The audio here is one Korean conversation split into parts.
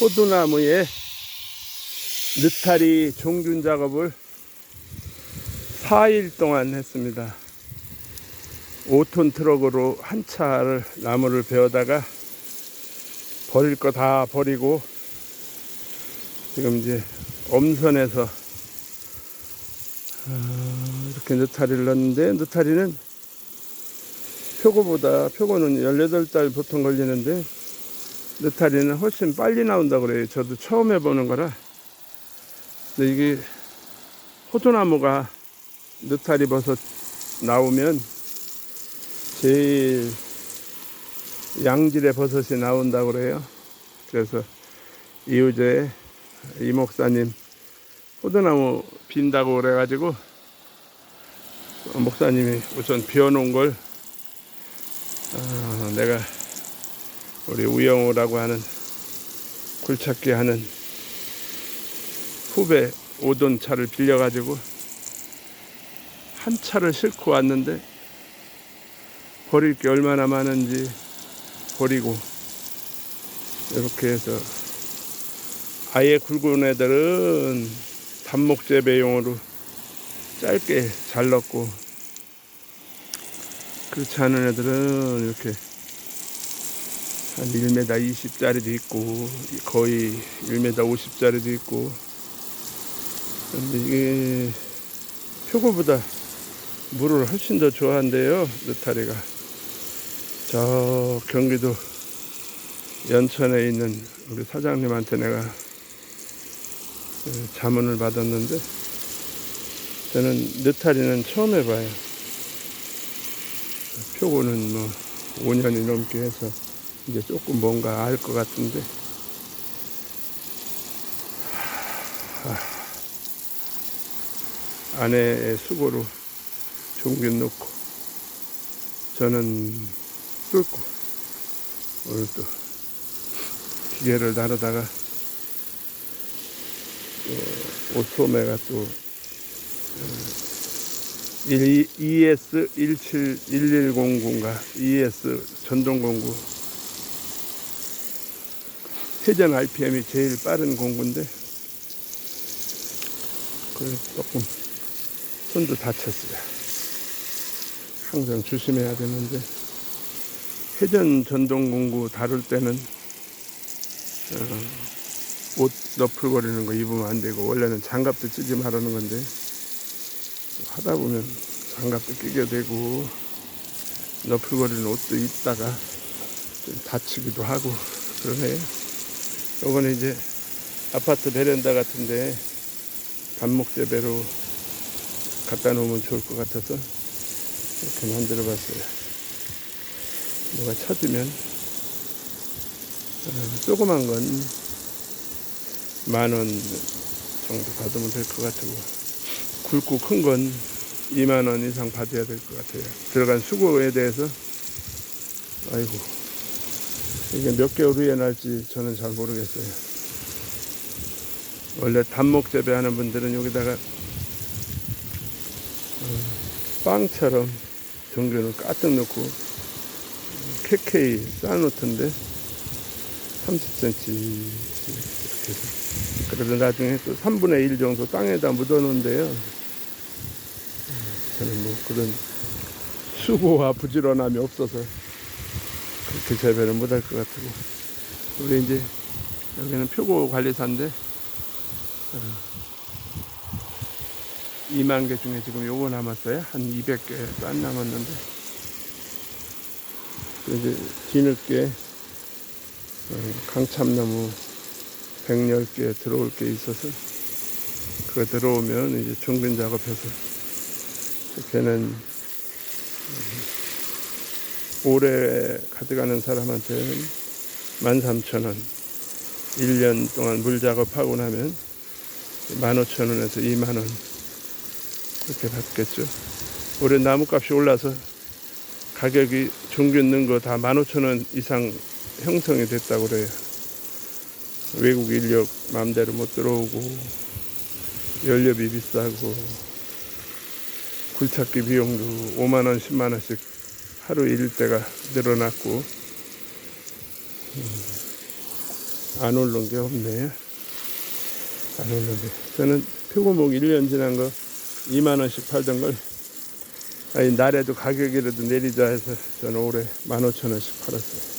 호두나무에 느타리 종균 작업을 4일 동안 했습니다. 5톤 트럭으로 한 차를 나무를 베어다가 버릴 거 다 버리고 지금 이제 엄선해서 아, 이렇게 느타리를 넣었는데 느타리는 표고보다 표고는 18달 보통 걸리는데 느타리는 훨씬 빨리 나온다 그래요. 저도 처음 해보는 거라. 근데 이게 호두나무가 느타리 버섯 나오면 제일 양질의 버섯이 나온다 그래요. 그래서 이후제 이 목사님 호두나무 빈다고 그래가지고 목사님이 우선 비워놓은 걸 아, 내가 우리 우영우라고 하는 굴찾기 하는 후배 오돈 차를 빌려가지고 한 차를 싣고 왔는데 버릴 게 얼마나 많은지 버리고 이렇게 해서 아예 굵은 애들은 단목 재배용으로 짧게 잘 넣고 그렇지 않은 애들은 이렇게 한 1m 20짜리도 있고 거의 1m 50짜리도 있고. 근데 이게 표고보다 물을 훨씬 더 좋아한대요 느타리가. 저 경기도 연천에 있는 우리 사장님한테 내가 그 자문을 받았는데 저는 느타리는 처음 해봐요. 표고는 뭐 5년이 넘게 해서 이제 조금 뭔가 알 것 같은데. 하, 아내의 수고로 종균 넣고 저는 뚫고 오늘 또 기계를 다루다가 또 오토메가 또 어, 1, ES 17 1109인가 ES 전동 공구 회전 RPM이 제일 빠른 공구인데 그 조금 손도 다쳤어요. 항상 조심해야 되는데 회전 전동 공구 다룰 때는 어, 옷 너풀거리는 거 입으면 안 되고 원래는 장갑도 쓰지 말라는 건데 하다 보면 장갑도 끼게 되고 너풀거리는 옷도 입다가 좀 다치기도 하고 그러네요. 요거는 이제 아파트 베란다 같은데 단목 재배로 갖다 놓으면 좋을 것 같아서 이렇게 만들어 봤어요. 뭐가 찾으면 어, 조그만 건 만 원 정도 받으면 될 것 같고 굵고 큰 건 2만 원 이상 받아야 될 것 같아요. 들어간 수고에 대해서 아이고 이게 몇 개월 후에 날지 저는 잘 모르겠어요. 원래 단목 재배하는 분들은 여기다가 어, 빵처럼 전교를 가득 넣고 KK 쌓아놓던데 30cm 이렇게 해서 그래서 나중에 또 3분의 1 정도 땅에다 묻어놓은데요. 저는 뭐 그런 수고와 부지런함이 없어서 그렇게 재배를 못할 것 같고 우리 이제 여기는 표고 관리사인데 어, 2만 개 중에 지금 요거 남았어요. 한 200개 안 남았는데 이제 뒤늦게 어, 강참나무 110개 들어올 게 있어서 그거 들어오면 이제 종근 작업해서 걔는 올해 가져가는 사람한테는 13,000원. 1년 동안 물 작업하고 나면 15,000원에서 2만원. 그렇게 받겠죠. 올해 나무값이 올라서 가격이 종균 넣은 거 다 15,000원 이상 형성이 됐다고 그래요. 외국 인력 마음대로 못 들어오고 연료비 비싸고 굴찾기 비용도 5만원 10만원씩 하루 일 때가 늘어났고 음, 안 오른 게 없네요. 안 오른 게. 저는 표고목 1년 지난 거 2만원씩 팔던 걸, 아니, 날에도 가격이라도 내리자 해서 저는 올해 15,000원씩 팔았어요.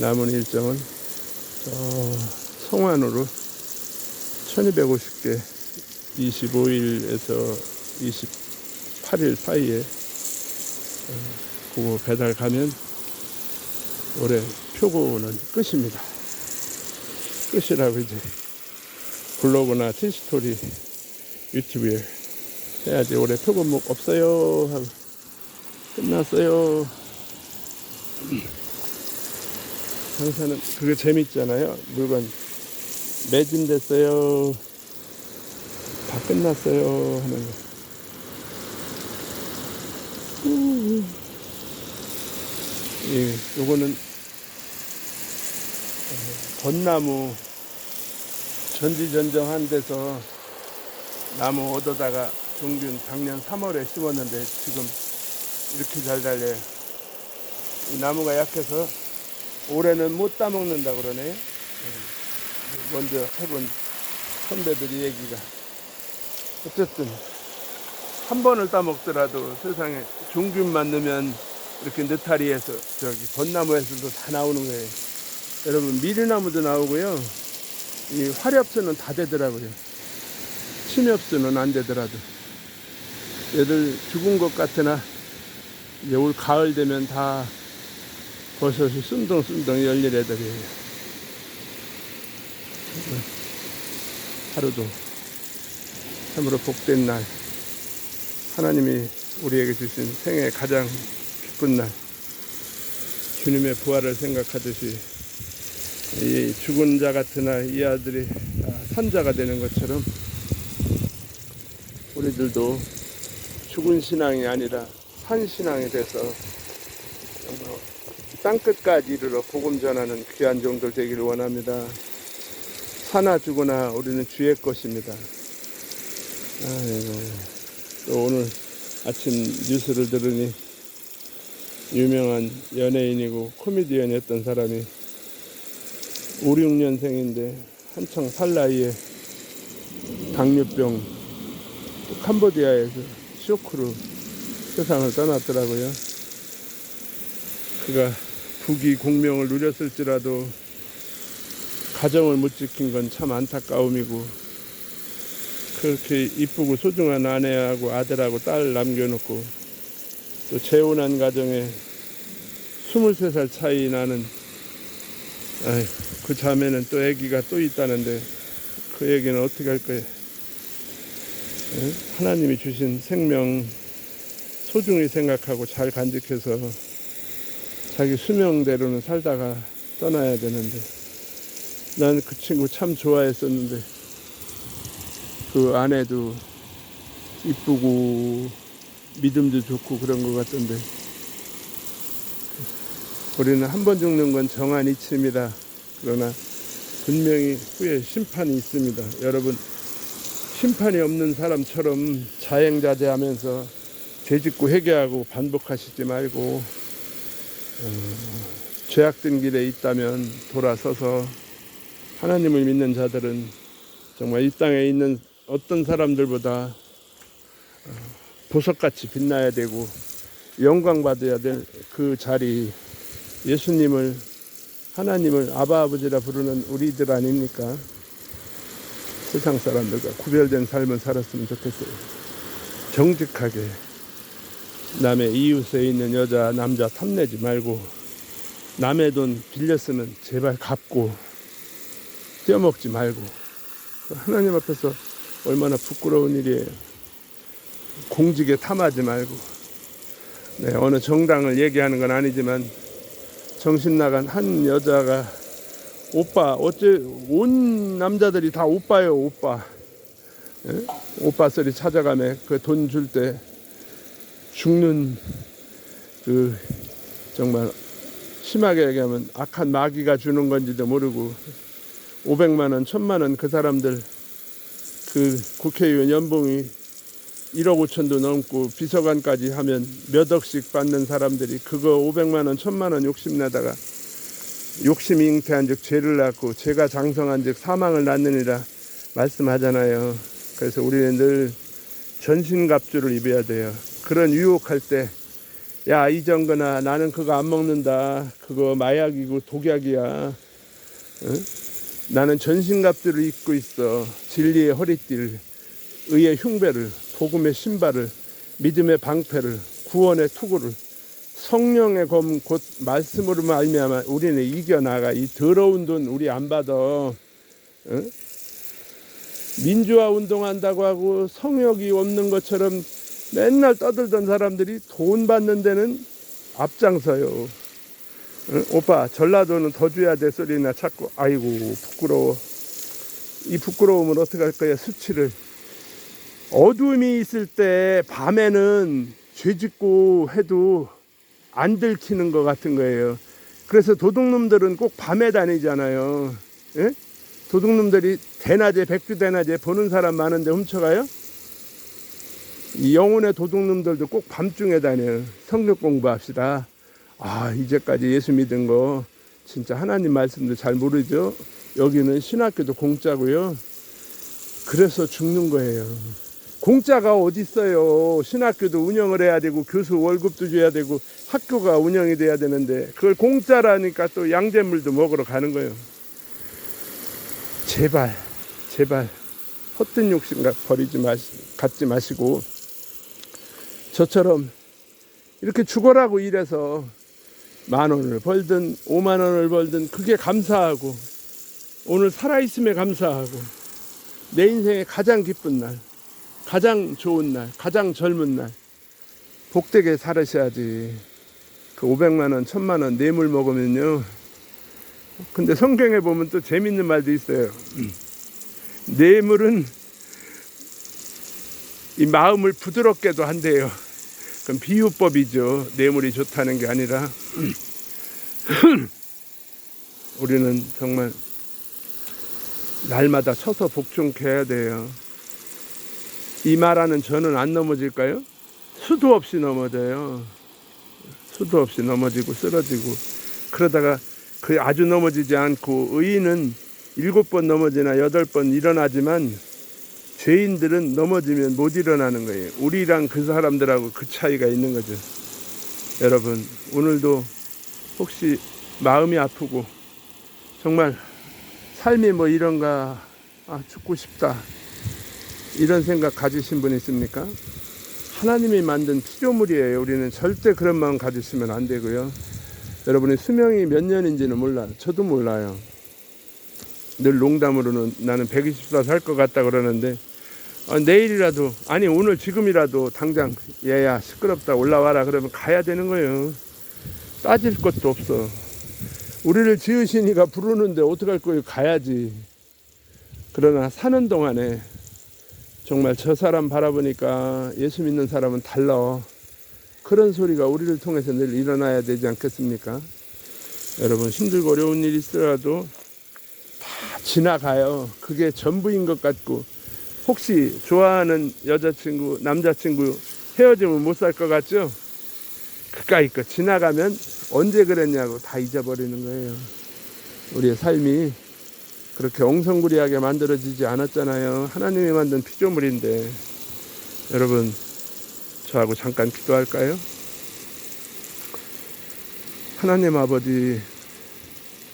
남은 일정은 저 성안으로 1250개 25일에서 28일 사이에 어, 그거 배달 가면 올해 표고는 끝입니다. 끝이라고 이제 블로그나 티스토리 유튜브에 해야지 올해 표고목 없어요 하고 끝났어요. 항상은 그게 재밌잖아요. 물건 매진됐어요. 다 끝났어요 하는 거. 예, 요거는 어, 벚나무 전지전정한 데서 나무 얻어다가 종균 작년 3월에 심었는데 지금 이렇게 잘 달려요. 이 나무가 약해서 올해는 못 따먹는다 그러네요. 예, 먼저 해본 선배들이 얘기가. 어쨌든 한 번을 따먹더라도 세상에 종균만 넣으면 이렇게 느타리에서 저기 벚나무에서도 다 나오는 거예요. 여러분 미리나무도 나오고요. 이 화렵수는 다 되더라고요. 침엽수는 안 되더라도 얘들 죽은 것 같으나 이제 올 가을 되면 다 버섯이 순덩순덩 열릴 애들이에요. 하루도 참으로 복된 날. 하나님이 우리에게 주신 생애 가장 기쁜 날. 주님의 부활을 생각하듯이 이 죽은 자 같으나 이 아들이 다 산자가 되는 것처럼 우리들도 죽은 신앙이 아니라 산 신앙이 돼서 정말 땅끝까지 이르러 복음 전하는 귀한 종들 되기를 원합니다. 사나 죽으나 우리는 주의 것입니다. 아이고, 또 오늘 아침 뉴스를 들으니 유명한 연예인이고 코미디언이었던 사람이 5, 6년생인데 한창 살 나이에 당뇨병 또 캄보디아에서 쇼크로 세상을 떠났더라고요. 그가 부귀 공명을 누렸을지라도 가정을 못 지킨 건 참 안타까움이고 그렇게 이쁘고 소중한 아내하고 아들하고 딸 남겨놓고 또 재혼한 가정에 23살 차이 나는 아이, 그 자매는 또 아기가 또 있다는데 그 얘기는 어떻게 할 거예요? 예? 하나님이 주신 생명 소중히 생각하고 잘 간직해서 자기 수명대로는 살다가 떠나야 되는데 난 그 친구 참 좋아했었는데 그 아내도 이쁘고 믿음도 좋고 그런 것 같던데 우리는 한 번 죽는 건 정한 이치입니다. 그러나 분명히 후에 심판이 있습니다. 여러분 심판이 없는 사람처럼 자행자제하면서 죄짓고 회개하고 반복하시지 말고 어, 죄악된 길에 있다면 돌아서서 하나님을 믿는 자들은 정말 이 땅에 있는 어떤 사람들보다 어, 보석같이 빛나야 되고 영광 받아야 될 그 자리 예수님을 하나님을 아바 아버지라 부르는 우리들 아닙니까? 세상 사람들과 구별된 삶을 살았으면 좋겠어요. 정직하게 남의 이웃에 있는 여자 남자 탐내지 말고 남의 돈 빌려 쓰면 제발 갚고 떼어먹지 말고 하나님 앞에서 얼마나 부끄러운 일이에요. 공직에 탐하지 말고 네, 어느 정당을 얘기하는 건 아니지만 정신 나간 한 여자가 오빠 어째 온 남자들이 다 오빠예요 오빠 예? 오빠 소리 찾아가며 그 돈 줄 때 죽는 그 정말 심하게 얘기하면 악한 마귀가 주는 건지도 모르고 500만 원, 1000만 원 그 사람들 그 국회의원 연봉이 1억 5천도 넘고 비서관까지 하면 몇 억씩 받는 사람들이 그거 500만 원, 1000만 원 욕심내다가 욕심이 잉태한 즉 죄를 낳고 죄가 장성한 즉 사망을 낳느니라 말씀하잖아요. 그래서 우리는 늘 전신갑주를 입어야 돼요. 그런 유혹할 때, 야 이정거나 나는 그거 안 먹는다. 그거 마약이고 독약이야. 응? 나는 전신갑주를 입고 있어. 진리의 허리띠를, 의의 흉배를, 복음의 신발을, 믿음의 방패를, 구원의 투구를, 성령의 검 곧 말씀으로 말미암아 우리는 이겨나가. 이 더러운 돈 우리 안 받아. 응? 민주화 운동한다고 하고 성역이 없는 것처럼 맨날 떠들던 사람들이 돈 받는 데는 앞장서요. 응? 오빠 전라도는 더 줘야 돼 소리나 자꾸 아이고 부끄러워. 이 부끄러움을 어떻게 할 거야 수치를. 어둠이 있을 때 밤에는 죄 짓고 해도 안 들키는 것 같은 거예요. 그래서 도둑놈들은 꼭 밤에 다니잖아요. 예? 도둑놈들이 대낮에 백주 대낮에 보는 사람 많은데 훔쳐가요? 이 영혼의 도둑놈들도 꼭 밤중에 다녀요. 성경 공부합시다. 아 이제까지 예수 믿은 거 진짜 하나님 말씀도 잘 모르죠. 여기는 신학교도 공짜고요. 그래서 죽는 거예요. 공짜가 어디 있어요? 신학교도 운영을 해야 되고 교수 월급도 줘야 되고 학교가 운영이 돼야 되는데 그걸 공짜라니까 또 양잿물도 먹으러 가는 거예요. 제발 제발 헛된 욕심 가- 버리지 마시 갖지 마시고 저처럼 이렇게 죽어라고 일해서 만 원을 벌든 오만 원을 벌든 그게 감사하고 오늘 살아있음에 감사하고 내 인생의 가장 기쁜 날 가장 좋은 날 가장 젊은 날 복되게 살으셔야지 그 500만 원, 1000만 원 뇌물 먹으면요 근데 성경에 보면 또 재밌는 말도 있어요. 음. 뇌물은 이 마음을 부드럽게도 한대요. 그럼 비유법이죠. 뇌물이 좋다는 게 아니라 우리는 정말 날마다 쳐서 복종케 해야 돼요. 이 말하는 저는 안 넘어질까요? 수도 없이 넘어져요. 수도 없이 넘어지고 쓰러지고 그러다가 그 아주 넘어지지 않고 의인은 일곱 번 넘어지나 여덟 번 일어나지만 죄인들은 넘어지면 못 일어나는 거예요. 우리랑 그 사람들하고 그 차이가 있는 거죠. 여러분 오늘도 혹시 마음이 아프고 정말 삶이 뭐 이런가 아 죽고 싶다 이런 생각 가지신 분 있습니까? 하나님이 만든 피조물이에요. 우리는 절대 그런 마음 가지시면 안 되고요. 여러분의 수명이 몇 년인지는 몰라요. 저도 몰라요. 늘 농담으로는 나는 124살것 같다 그러는데 아, 내일이라도 아니 오늘 지금이라도 당장 얘야 시끄럽다 올라와라 그러면 가야 되는 거예요. 따질 것도 없어. 우리를 지으시니까 부르는데 어떡할 거예요? 가야지. 그러나 사는 동안에 정말 저 사람 바라보니까 예수 믿는 사람은 달라. 그런 소리가 우리를 통해서 늘 일어나야 되지 않겠습니까? 여러분 힘들고 어려운 일 있더라도 다 지나가요. 그게 전부인 것 같고 혹시 좋아하는 여자친구, 남자친구 헤어지면 못 살 것 같죠? 그까이 거 지나가면 언제 그랬냐고 다 잊어버리는 거예요. 우리의 삶이 그렇게 엉성구리하게 만들어지지 않았잖아요. 하나님이 만든 피조물인데 여러분 저하고 잠깐 기도할까요? 하나님 아버지,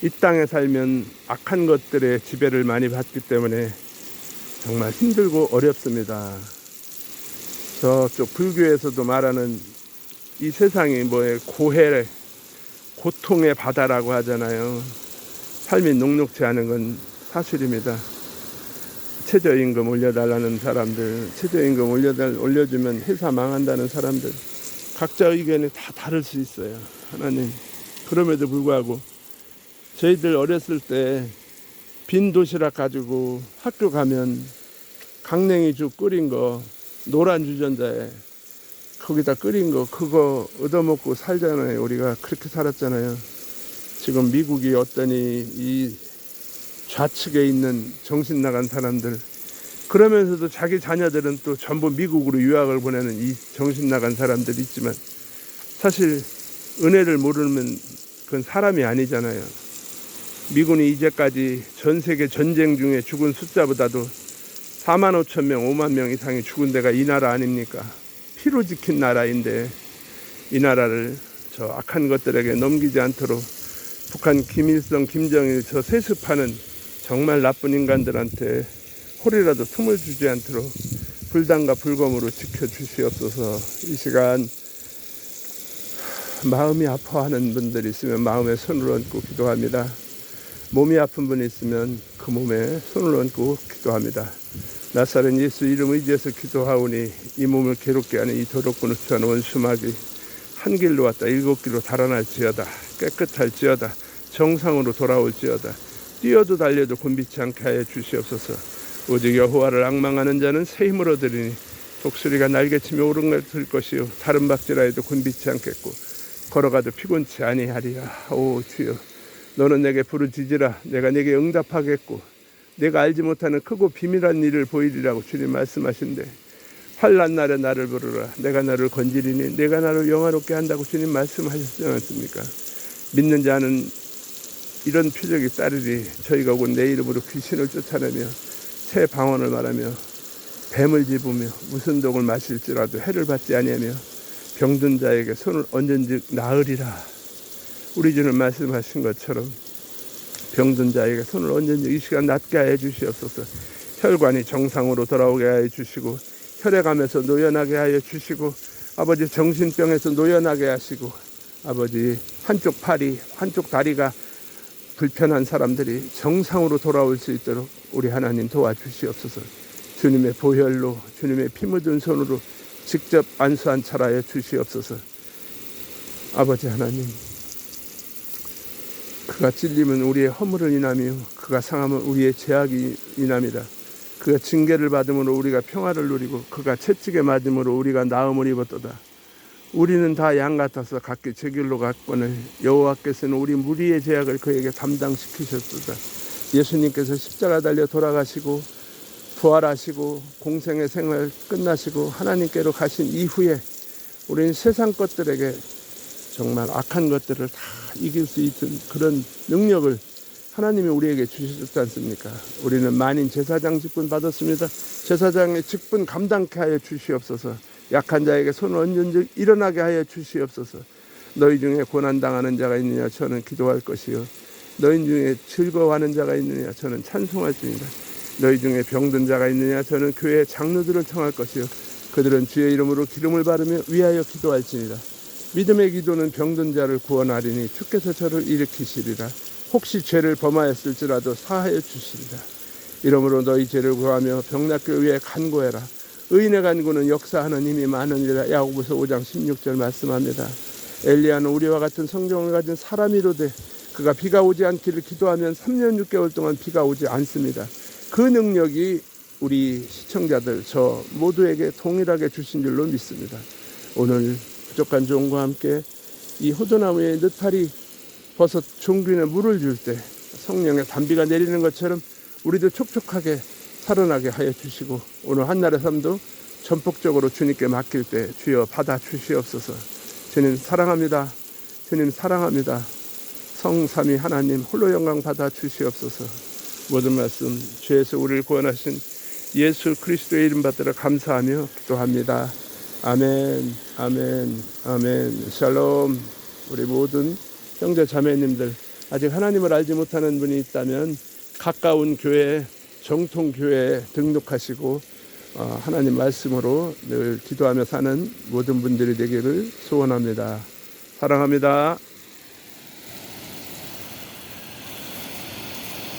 이 땅에 살면 악한 것들의 지배를 많이 받기 때문에 정말 힘들고 어렵습니다. 저쪽 불교에서도 말하는 이 세상이 뭐에 고해, 고통의 바다라고 하잖아요. 삶이 녹록지 않은 건 사실입니다. 최저임금 올려달라는 사람들, 최저임금 올려달, 올려주면 회사 망한다는 사람들, 각자 의견이 다 다를 수 있어요. 하나님. 그럼에도 불구하고 저희들 어렸을 때 빈 도시락 가지고 학교 가면 강냉이죽 끓인 거, 노란 주전자에 거기다 끓인 거, 그거 얻어먹고 살잖아요. 우리가 그렇게 살았잖아요. 지금 미국이 어떠니 이 좌측에 있는 정신 나간 사람들 그러면서도 자기 자녀들은 또 전부 미국으로 유학을 보내는 이 정신 나간 사람들이 있지만 사실 은혜를 모르면 그건 사람이 아니잖아요. 미군이 이제까지 전 세계 전쟁 중에 죽은 숫자보다도 4만 5천 명, 5만 명 이상이 죽은 데가 이 나라 아닙니까? 피로 지킨 나라인데 이 나라를 저 악한 것들에게 넘기지 않도록 북한 김일성, 김정일 저 세습하는 정말 나쁜 인간들한테 홀이라도 틈을 주지 않도록 불단과 불검으로 지켜주시옵소서. 이 시간 마음이 아파하는 분들이 있으면 마음에 손을 얹고 기도합니다. 몸이 아픈 분이 있으면 그 몸에 손을 얹고 기도합니다. 나사렛 예수 이름 의지해서 기도하오니 이 몸을 괴롭게 하는 이 더럽고 누추한 원수막이 한 길로 왔다. 일곱 길로 달아날지어다. 깨끗할지어다. 정상으로 돌아올지어다 뛰어도 달려도 곤비치 않게 하여 주시옵소서. 오직 여호와를 악망하는 자는 새 힘을 얻으리니 독수리가 날개치며 오르갈 것이요. 다른 박질하여도 곤비치 않겠고 걸어가도 피곤치 아니하리라. 오 주여 너는 내게 부르짖으라. 내가 내게 응답하겠고 내가 알지 못하는 크고 비밀한 일을 보이리라고 주님 말씀하신데 환란 날에 나를 부르라. 내가 너를 건지리니 내가 나를 영화롭게 한다고 주님 말씀하셨지 않습니까? 믿는 자는 이런 표적이 따르리 저희가 곧 내 이름으로 귀신을 쫓아내며 새 방언을 말하며 뱀을 집으며 무슨 독을 마실지라도 해를 받지 아니하며 병든 자에게 손을 얹은즉 나으리라. 우리 주는 말씀하신 것처럼 병든 자에게 손을 얹은즉 이 시간 낫게 하여 주시옵소서. 혈관이 정상으로 돌아오게 하여 주시고 혈액암에서 노연하게 하여 주시고 아버지 정신병에서 노연하게 하시고 아버지 한쪽 팔이 한쪽 다리가 불편한 사람들이 정상으로 돌아올 수 있도록 우리 하나님 도와주시옵소서. 주님의 보혈로 주님의 피 묻은 손으로 직접 안수한 차라여 주시옵소서. 아버지 하나님 그가 찔리면 우리의 허물을 인하며 그가 상하면 우리의 죄악이 인함이다 그가 징계를 받음으로 우리가 평화를 누리고 그가 채찍에 맞음으로 우리가 나음을 입었도다. 우리는 다 양 같아서 각기 제 길로 갔거늘 여호와께서는 우리 무리의 죄악을 그에게 담당시키셨도다. 예수님께서 십자가 달려 돌아가시고 부활하시고 공생의 생활 끝나시고 하나님께로 가신 이후에 우리는 세상 것들에게 정말 악한 것들을 다 이길 수 있는 그런 능력을 하나님이 우리에게 주셨지 않습니까? 우리는 만인 제사장 직분 받았습니다. 제사장의 직분 감당케 하여 주시옵소서. 약한 자에게 손을 얹은 즉 일어나게 하여 주시옵소서. 너희 중에 고난 당하는 자가 있느냐 저는 기도할 것이요. 너희 중에 즐거워하는 자가 있느냐 저는 찬송할지니라. 너희 중에 병든 자가 있느냐 저는 교회 장로들을 청할 것이요. 그들은 주의 이름으로 기름을 바르며 위하여 기도할지니라. 믿음의 기도는 병든 자를 구원하리니 주께서 저를 일으키시리라. 혹시 죄를 범하였을지라도 사하여 주시리라. 이러므로 너희 죄를 구하며 병낫기 위해 간구해라. 의인의 간구는 역사하는 힘이 많으니라. 야고보서 5장 16절 말씀합니다. 엘리야는 우리와 같은 성경을 가진 사람이로되 그가 비가 오지 않기를 기도하면 3년 6개월 동안 비가 오지 않습니다. 그 능력이 우리 시청자들 저 모두에게 동일하게 주신 줄로 믿습니다. 오늘 부족한 종과 함께 이 호두나무의 늦파리 버섯 종균에 물을 줄 때 성령의 단비가 내리는 것처럼 우리도 촉촉하게 살아나게 하여 주시고 오늘 한날의 삶도 전폭적으로 주님께 맡길 때 주여 받아 주시옵소서. 주님 사랑합니다. 주님 사랑합니다. 성삼위 하나님 홀로 영광 받아 주시옵소서. 모든 말씀 주에서 우리를 구원하신 예수 그리스도의 이름 받들어 감사하며 기도합니다. 아멘, 아멘, 아멘. 샬롬. 우리 모든 형제 자매님들 아직 하나님을 알지 못하는 분이 있다면 가까운 교회 정통 교회에 등록하시고 어, 하나님 말씀으로 늘 기도하며 사는 모든 분들이 되기를 소원합니다. 사랑합니다.